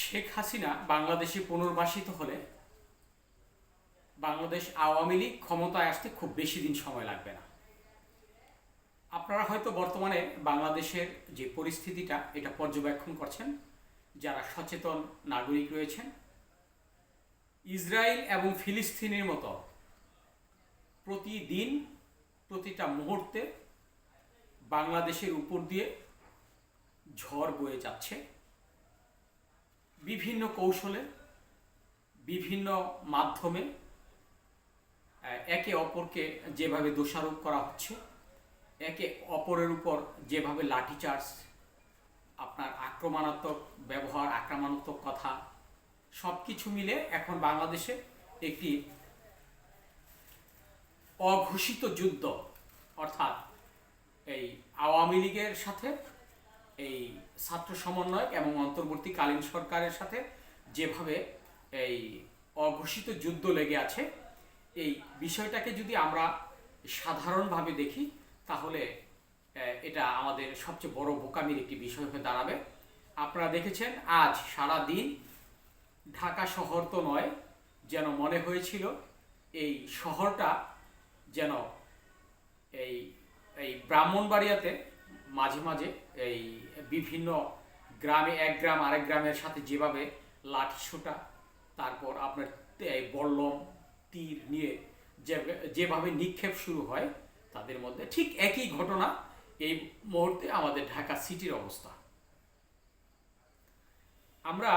শেখ হাসিনা বাংলাদেশে পুনর্বাসিত হলে বাংলাদেশ আওয়ামী লীগ ক্ষমতায় আসতে খুব বেশি দিন সময় লাগবে না। আপনারা হয়তো বর্তমানে বাংলাদেশের যে পরিস্থিতিটা, এটা পর্যবেক্ষণ করছেন, যারা সচেতন নাগরিক রয়েছেন। ইসরায়েল এবং ফিলিস্তিনের মতো প্রতিদিন, প্রতিটা মুহূর্তে বাংলাদেশের উপর দিয়ে ঝড় বয়ে যাচ্ছে। বিভিন্ন কৌশলে, বিভিন্ন মাধ্যমে একে অপরকে যেভাবে দোষারোপ করা হচ্ছে, একে অপরের উপর যেভাবে লাঠিচার্জ, আপনার আক্রমণাত্মক ব্যবহার, আক্রমণাত্মক কথা সব কিছু মিলে এখন বাংলাদেশে একটি অঘোষিত যুদ্ধ, অর্থাৎ এই আওয়ামী লীগের সাথে এই ছাত্র সমন্বয়ক এবং অন্তর্বর্তীকালীন সরকারের সাথে যেভাবে এই অঘোষিত যুদ্ধ লেগে আছে, এই বিষয়টাকে যদি আমরা সাধারণভাবে দেখি, তাহলে এটা আমাদের সবচেয়ে বড় বোকামির একটি বিষয় হয়ে দাঁড়াবে। আপনারা দেখেছেন, আজ সারা দিন ঢাকা শহর তো নয়, যেন মনে হয়েছিল এই শহরটা যেন এই এই ব্রাহ্মণবাড়িয়াতে মাঝে মাঝে এই বিভিন্ন গ্রামে, এক গ্রাম, আরেক গ্রামের সাথে যেভাবে লাঠি ছোটা, তারপর আপনার বল্লম, তীর নিয়ে যেভাবে নিক্ষেপ শুরু হয়, তাদের মধ্যে ঠিক একই ঘটনা এই মুহূর্তে আমাদের ঢাকা সিটির অবস্থা। আমরা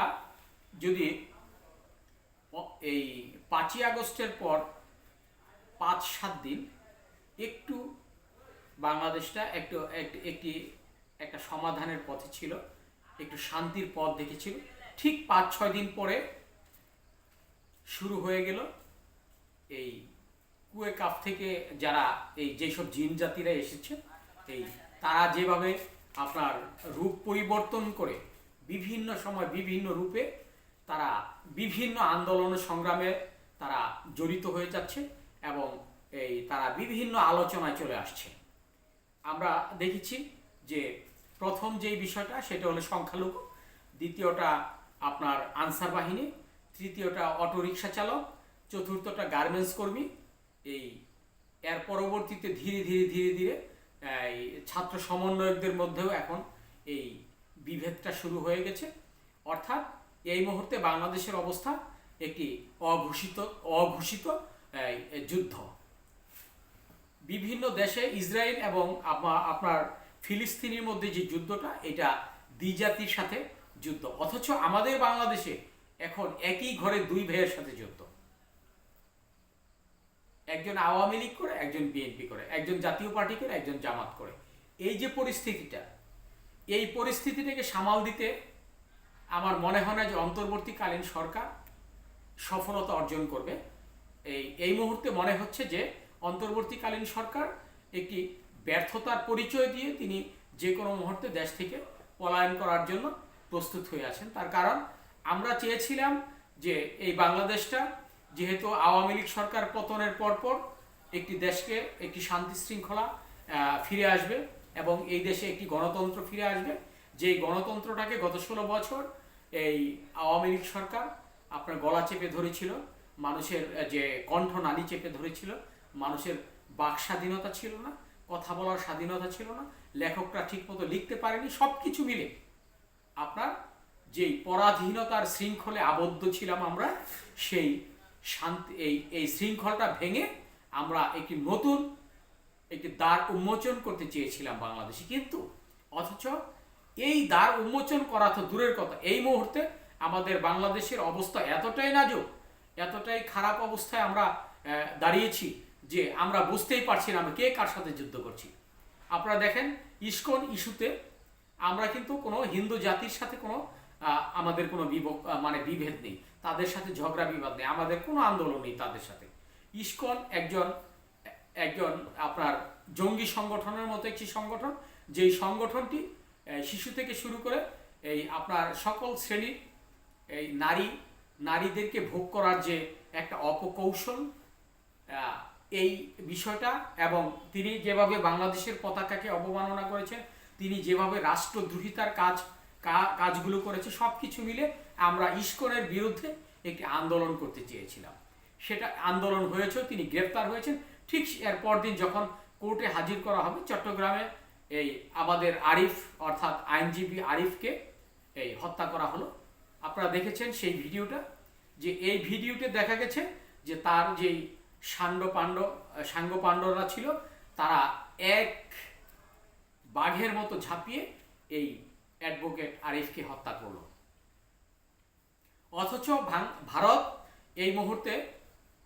যদি এই পাঁচই আগস্টের পর পাঁচ সাত দিন একটু বাংলাদেশটা একটু, একটি একটা সমাধানের পথে ছিল। একটু শান্তির পথ দেখেছিল। ঠিক পাঁচ, ছয় দিন পরে শুরু হয়ে গেল এই কুয়ে কাপ থেকে যারা এই যেসব জিন জাতিরা এসেছে, এই তারা যেভাবে আপনার রূপ পরিবর্তন করে বিভিন্ন সময় বিভিন্ন রূপে তারা বিভিন্ন আন্দোলন সংগ্রামে তারা জড়িত হয়ে যাচ্ছে এবং এই তারা বিভিন্ন আলোচনায় চলে আসছে। আমরা দেখেছি যে প্রথম যেই বিষয়টা, সেটা হলো সংখ্যালঘু। দ্বিতীয়টা আপনার আনসার বাহিনী। তৃতীয়টা অটোরিকশা চালক। চতুর্থটা গার্মেন্টস কর্মী। এই এর পরবর্তীতে ধীরে ধীরে ধীরে ধীরে, এই ছাত্র সমন্বয়কদের মধ্যেও এখন এই বিভেদটা শুরু হয়ে গেছে। অর্থাৎ এই মুহূর্তে বাংলাদেশের অবস্থা একটি অঘোষিত অঘোষিত যুদ্ধ। বিভিন্ন দেশে ইসরায়েল এবং আপনার ফিলিস্তিনের মধ্যে যে যুদ্ধটা, এটা দ্বিজাতির সাথে যুদ্ধ। অথচ আমাদের বাংলাদেশে এখন একই ঘরে দুই ভাইয়ের সাথে যুদ্ধ। একজন আওয়ামী লীগ করে, একজন বিএনপি করে, একজন জাতীয় পার্টি করে, একজন জামাত করে। এই যে পরিস্থিতিটা, এই পরিস্থিতিটাকে সামাল দিতে আমার মনে হয় না যে অন্তর্বর্তীকালীন সরকার সফলতা অর্জন করবে। এই এই মুহূর্তে মনে হচ্ছে যে অন্তর্বর্তীকালীন সরকার একটি ব্যর্থতার পরিচয় দিয়ে তিনি যে কোনো মুহূর্তে দেশ থেকে পলায়ন করার জন্য প্রস্তুত হয়ে আছেন। তার কারণ, আমরা চেয়েছিলাম যে এই বাংলাদেশটা, যেহেতু আওয়ামী লীগ সরকার পতনের পরপর একটি দেশকে একটি শান্তি শৃঙ্খলা ফিরে আসবে এবং এই দেশে একটি গণতন্ত্র ফিরে আসবে, যেই গণতন্ত্রটাকে গত ষোলো বছর এই আওয়ামী লীগ সরকার আপনার গলা চেপে ধরেছিল, মানুষের যে কণ্ঠ নালী চেপে ধরেছিল, মানুষের বাক স্বাধীনতা ছিল না। কথা বলার স্বাধীনতা ছিল না, লেখকরা ঠিকমতো লিখতে পারেনি সব কিছু মিলে আপনার যেই পরাধীনতার শৃঙ্খলে আবদ্ধ ছিলাম আমরা, সেই শান্তি, এই এই শৃঙ্খলটা ভেঙে আমরা একটি নতুন, একটি দ্বার উন্মোচন করতে চেয়েছিলাম বাংলাদেশে। কিন্তু অথচ এই দ্বার উন্মোচন করা তো দূরের কথা। এই মুহূর্তে আমাদের বাংলাদেশের অবস্থা এতটাই নাজুক, এতটাই খারাপ অবস্থায় আমরা দাঁড়িয়েছি যে আমরা বুঝতেই পারছি না, আমরা কে কার সাথে যুদ্ধ করছি। আপনারা দেখেন, ইস্কন ইস্যুতে আমরা কিন্তু কোনো হিন্দু জাতির সাথে কোনো আমাদের কোনো মানে বিভেদ নেই। তাদের সাথে ঝগড়া বিবাদ নেই। আমাদের কোনো আন্দোলন নেই তাদের সাথে। ইস্কন একজন একজন আপনার জঙ্গি সংগঠনের মতো একটি সংগঠন। যেই সংগঠনটি শিশু থেকে শুরু করে এই আপনার সকল শ্রেণির এই নারী, নারীদেরকে ভোগ করার যে একটা অপকৌশল এই বিষয়টা এবং তিনি যেভাবে বাংলাদেশের পতাকাকে অবমাননা করেছেন, তিনি যেভাবে রাষ্ট্রদ্রোহিতার কাজ কাজগুলো করেছে সব কিছু মিলে আমরা ইস্কনের বিরুদ্ধে একটি আন্দোলন করতে চেয়েছিলাম। সেটা আন্দোলন হয়েছে তিনি গ্রেপ্তার হয়েছেন। ঠিক এর পরদিন যখন কোর্টে হাজির করা হবে, চট্টগ্রামে এই আমাদের আরিফ, অর্থাৎ আইনজীবী আরিফকে এই হত্যা করা হলো। আপনারা দেখেছেন সেই ভিডিওটা, যে এই ভিডিওতে দেখা গেছে যে তার যেই সাণ্ড পাণ্ড সাঙ্গ পাণ্ডবরা ছিল, তারা এক বাঘের মতো ঝাঁপিয়ে এই অ্যাডভোকেট আরিফকে হত্যা করল। অথচ ভারত এই মুহূর্তে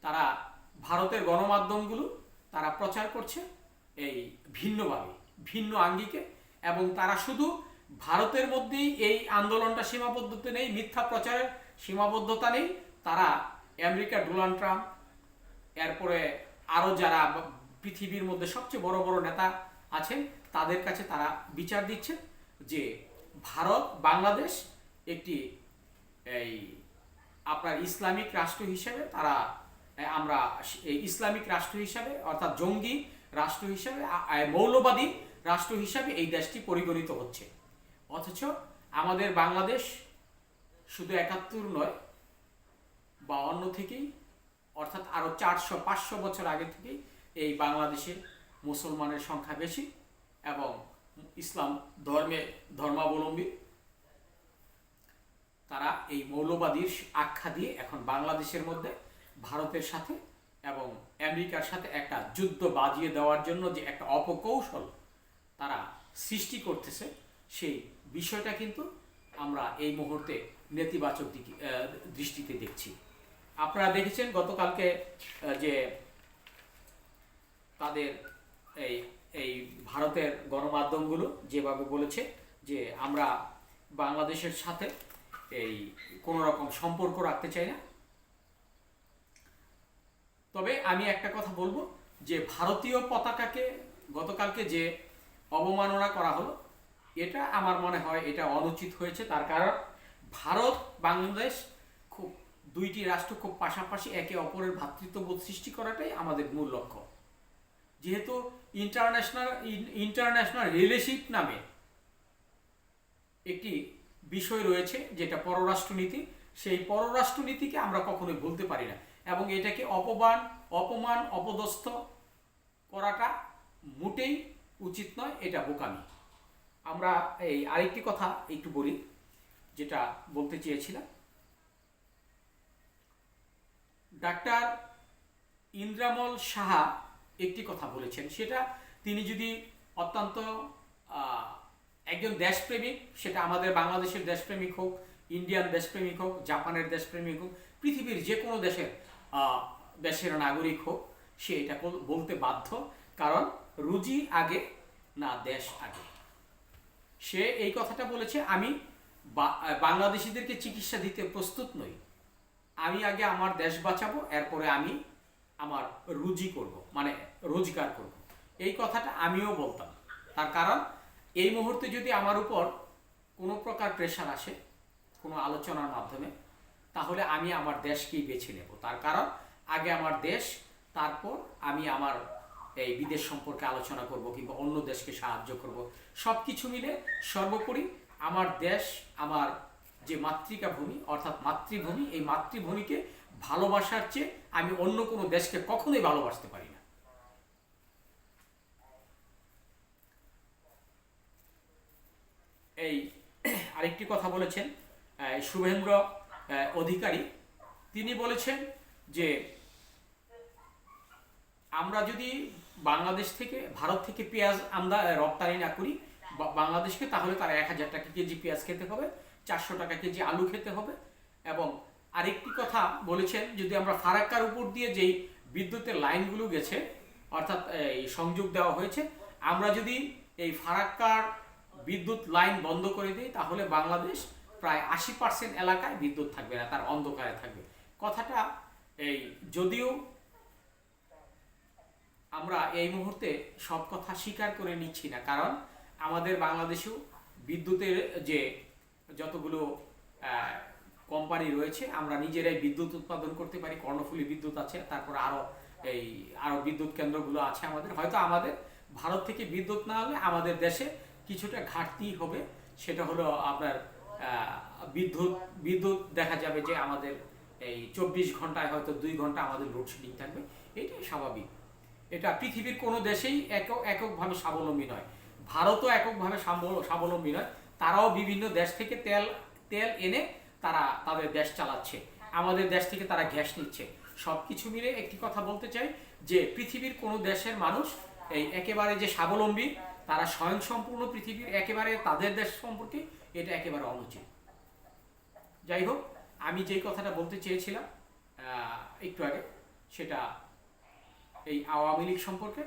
তারা ভারতের গণমাধ্যমগুলো তারা প্রচার করছে এই ভিন্নভাবে, ভিন্ন আঙ্গিকে, এবং তারা শুধু ভারতের মধ্যেই এই আন্দোলনটা সীমাবদ্ধতা নেই, মিথ্যা প্রচারের সীমাবদ্ধতা নেই, তারা আমেরিকা ডোনাল্ড ট্রাম্প এরপরে আরও যারা পৃথিবীর মধ্যে সবচেয়ে বড় বড় নেতা আছেন, তাদের কাছে তারা বিচার দিচ্ছে যে ভারত, বাংলাদেশ একটি এই আপনার ইসলামিক রাষ্ট্র হিসেবে তারা আমরা ইসলামিক রাষ্ট্র হিসাবে, অর্থাৎ জঙ্গি রাষ্ট্র হিসাবে মৌলবাদী রাষ্ট্র হিসাবে এই দেশটি পরিগণিত হচ্ছে। অথচ আমাদের বাংলাদেশ শুধু একাত্তর নয়, বা অন্য থেকেই অর্থাৎ আরও চারশো, পাঁচশো বছর আগে থেকেই এই বাংলাদেশে মুসলমানের সংখ্যা বেশি এবং ইসলাম ধর্মে ধর্মাবলম্বী। তারা এই মৌলবাদীর আখ্যা দিয়ে এখন বাংলাদেশের মধ্যে, ভারতের সাথে এবং আমেরিকার সাথে একটা যুদ্ধ বাজিয়ে দেওয়ার জন্য যে একটা অপকৌশল তারা সৃষ্টি করতেছে, সেই বিষয়টা কিন্তু আমরা এই মুহূর্তে নেতিবাচক দিকে দৃষ্টিতে দেখছি। আপনারা দেখেছেন গতকালকে যে তাদের এই এই ভারতের গণমাধ্যমগুলো যেভাবে বলেছে যে আমরা বাংলাদেশের সাথে এই কোনো রকম সম্পর্ক রাখতে চাই না। তবে আমি একটা কথা বলব যে ভারতীয় পতাকাকে গতকালকে যে অবমাননা করা হলো, এটা আমার মনে হয় এটা অনুচিত হয়েছে। তার কারণ ভারত, বাংলাদেশ খুব দুইটি রাষ্ট্র খুব পাশাপাশি একে অপরের ভ্রাতৃত্ববোধ সৃষ্টি করাটাই আমাদের মূল লক্ষ্য। যেহেতু ইন্টারন্যাশনাল ইন্টারন্যাশনাল রিলেশিপ নামে একটি বিষয় রয়েছে, যেটা পররাষ্ট্রনীতি, সেই পররাষ্ট্রনীতিকে আমরা কখনোই ভুলতে পারি না এবং এটাকে অপমান অপমান, অপদস্থ করাটা মোটেই উচিত নয়, এটা বোকামি। আমরা এই আরেকটি কথা একটু বলি, যেটা বলতে চেয়েছিলাম। ডাক্তার ইন্দ্রামল সাহা একটি কথা বলেছেন। সেটা তিনি যদি অত্যন্ত একজন দেশপ্রেমিক, সেটা আমাদের বাংলাদেশের দেশপ্রেমিক হোক, ইন্ডিয়ান দেশপ্রেমিক হোক, জাপানের দেশপ্রেমিক হোক, পৃথিবীর যে কোনো দেশের দেশের নাগরিক হোক, সে এটা বলতে বাধ্য। কারণ রুজি আগে না দেশ আগে। সে এই কথাটা বলেছে, আমি বাংলাদেশিদেরকে চিকিৎসা দিতে প্রস্তুত নই। আমি আগে আমার দেশ বাঁচাবো, এরপরে আমি আমার রুজি করব মানে রোজগার করব। এই কথাটা আমিও বলতাম। তার কারণ, এই মুহূর্তে যদি আমার উপর কোনো প্রকার প্রেশার আসে, কোনো আলোচনার মাধ্যমে, তাহলে আমি আমার দেশকেই বেছে নেব। তার কারণ, আগে আমার দেশ, তারপর আমি আমার এই বিদেশ সম্পর্কে আলোচনা করব কিংবা অন্য দেশকে সাহায্য করব। সব কিছু মিলে সর্বোপরি আমার দেশ, আমার যে মাতৃকা ভূমি অর্থাৎ মাতৃভূমি, এই মাতৃভূমিকে ভালোবাসার চেয়ে আমি অন্য কোনো দেশকে কখনোই ভালোবাসতে পারি না। এই আরেকটি কথা বলেছেন শুভেন্দ্র অধিকারী। তিনি বলেছেন যে, আমরা যদি বাংলাদেশ থেকে, ভারত থেকে পেঁয়াজ আমরা রপ্তানি না করি বাংলাদেশকে, তাহলে তারা এক হাজার টাকা কেজি পেঁয়াজ খেতে হবে। চারশো টাকা কেজি আলু খেতে হবে। এবং আরেকটি কথা বলেছেন, যদি আমরা ফারাক্কার উপর দিয়ে যেই বিদ্যুতের লাইনগুলো গেছে, অর্থাৎ এই সংযোগ দেওয়া হয়েছে, আমরা যদি এই ফারাক্কার বিদ্যুৎ লাইন বন্ধ করে দিই, তাহলে বাংলাদেশ প্রায় আশি পার্সেন্ট এলাকায় বিদ্যুৎ থাকবে না, তার অন্ধকারে থাকবে। কথাটা এই যদিও আমরা এই মুহূর্তে সব কথা স্বীকার করে নিচ্ছি না, কারণ আমাদের বাংলাদেশেও বিদ্যুতের যে যতগুলো কোম্পানি রয়েছে, আমরা নিজেরাই বিদ্যুৎ উৎপাদন করতে পারি, কর্ণফুলী বিদ্যুৎ আছে, তারপর আরও এই আরও বিদ্যুৎ কেন্দ্রগুলো আছে আমাদের। হয়তো আমাদের, ভারত থেকে বিদ্যুৎ না হলে আমাদের দেশে কিছুটা ঘাটতি হবে, সেটা হলো আপনার বিদ্যুৎ বিদ্যুৎ দেখা যাবে যে আমাদের এই চব্বিশ ঘন্টায় হয়তো দুই ঘণ্টা আমাদের লোডশেডিং থাকবে। এটাই স্বাভাবিক। এটা পৃথিবীর কোনো দেশেই একক, এককভাবে স্বাবলম্বী নয়। ভারতও এককভাবে স্বাবলম্বী নয়। তারাও বিভিন্ন দেশ থেকে তেল তেল এনে তারা তাদের দেশ চালাচ্ছে। আমাদের দেশ থেকে তারা গ্যাস নিচ্ছে। সব কিছু মিলে একটি কথা বলতে চাই যে, পৃথিবীর কোনো দেশের মানুষ এই একেবারে যে স্বাবলম্বী, তারা স্বয়ংসম্পূর্ণ পৃথিবীর একেবারে তাদের দেশ সম্পর্কে এটা একেবারে অনুচিত। যাই হোক, আমি যেই কথাটা বলতে চেয়েছিলাম একটু আগে, সেটা এই আওয়ামী লীগ সম্পর্কে।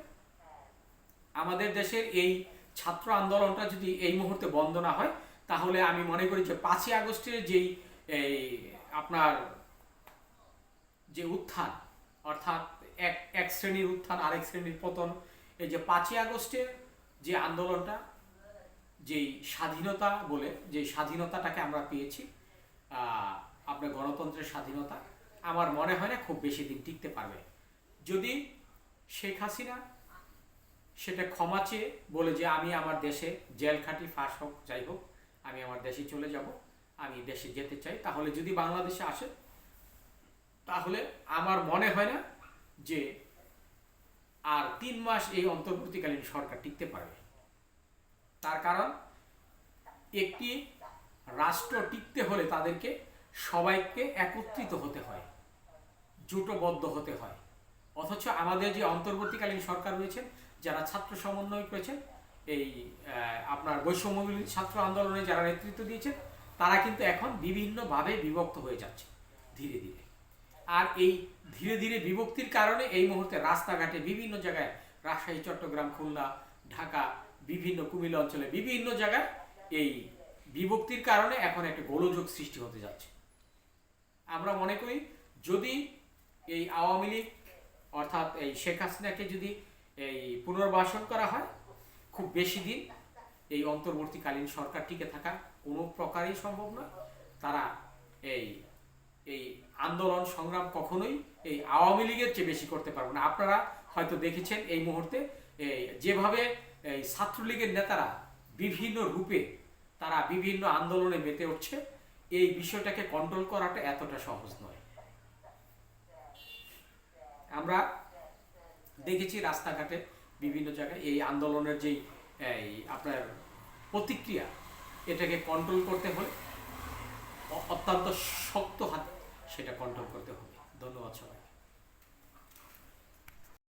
আমাদের দেশের এই ছাত্র আন্দোলনটা যদি এই মুহূর্তে বন্ধ না হয়, তাহলে আমি মনে করি যে পাঁচই আগস্টের যেই, এই আপনার যে উত্থান, অর্থাৎ এক এক শ্রেণির উত্থান, আরেক শ্রেণির পতন, এই যে পাঁচই আগস্টের যে আন্দোলনটা, যেই স্বাধীনতা বলে যে স্বাধীনতাটাকে আমরা পেয়েছি আপনার গণতন্ত্রের স্বাধীনতা, আমার মনে হয় না খুব বেশি দিন টিকতে পারবে। যদি শেখ হাসিনা সেটা ক্ষমা চেয়ে বলে যে, আমি আমার দেশে জেল খাটি, ফাঁস হোক, যাই হোক, আমি আমার দেশে চলে যাব, আমি দেশে যেতে চাই। তাহলে যদি বাংলাদেশে আসে, তাহলে আমার মনে হয় না যে আর তিন মাস এই অন্তর্বর্তীকালীন সরকার টিকতে পারবে। তার কারণ, একটি রাষ্ট্র টিকতে হলে তাদেরকে সবাইকে একত্রিত হতে হয়, জোটবদ্ধ হতে হয়। অথচ আমাদের যে অন্তর্বর্তীকালীন সরকার রয়েছেন যারা ছাত্র সমন্বয় করেছেন এই আপনার বৈষম্য ছাত্র আন্দোলনে যারা নেতৃত্ব দিয়েছেন, তারা কিন্তু এখন বিভিন্নভাবে বিভক্ত হয়ে যাচ্ছে, ধীরে ধীরে। আর এই ধীরে ধীরে বিভক্তির কারণে এই মুহূর্তে রাস্তাঘাটে বিভিন্ন জায়গায় রাজশাহী, চট্টগ্রাম, খুলনা, ঢাকা, বিভিন্ন কুমিল্লা অঞ্চলে বিভিন্ন জায়গায় এই বিভক্তির কারণে এখন একটা গোলযোগ সৃষ্টি হতে যাচ্ছে। আমরা মনে করি যদি এই আওয়ামী লীগ, অর্থাৎ এই শেখ হাসিনাকে যদি এই পুনর্বাসন করা হয় খুব বেশি দিন। এই অন্তর্বর্তীকালীন সরকার টিকে থাকা কোনো প্রকারই সম্ভব নয়। তারা এই এই আন্দোলন সংগ্রাম কখনোই এই আওয়ামী লীগের চেয়ে বেশি করতে পারবে না। আপনারা হয়তো দেখেছেন এই মুহূর্তে এই যেভাবে এই ছাত্রলীগের নেতারা বিভিন্ন রূপে তারা বিভিন্ন আন্দোলনে মেতে উঠছে, এই বিষয়টাকে কন্ট্রোল করাটা এতটা সহজ নয়। আমরা দেখেছি রাস্তাঘাটে বিভিন্ন জায়গায় এই আন্দোলনের যেই আপনার প্রতিক্রিয়া, এটাকে কন্ট্রোল করতে হলে অত্যন্ত শক্ত হাত সেটা কন্ট্রোল করতে হবে। ধন্যবাদ সবাই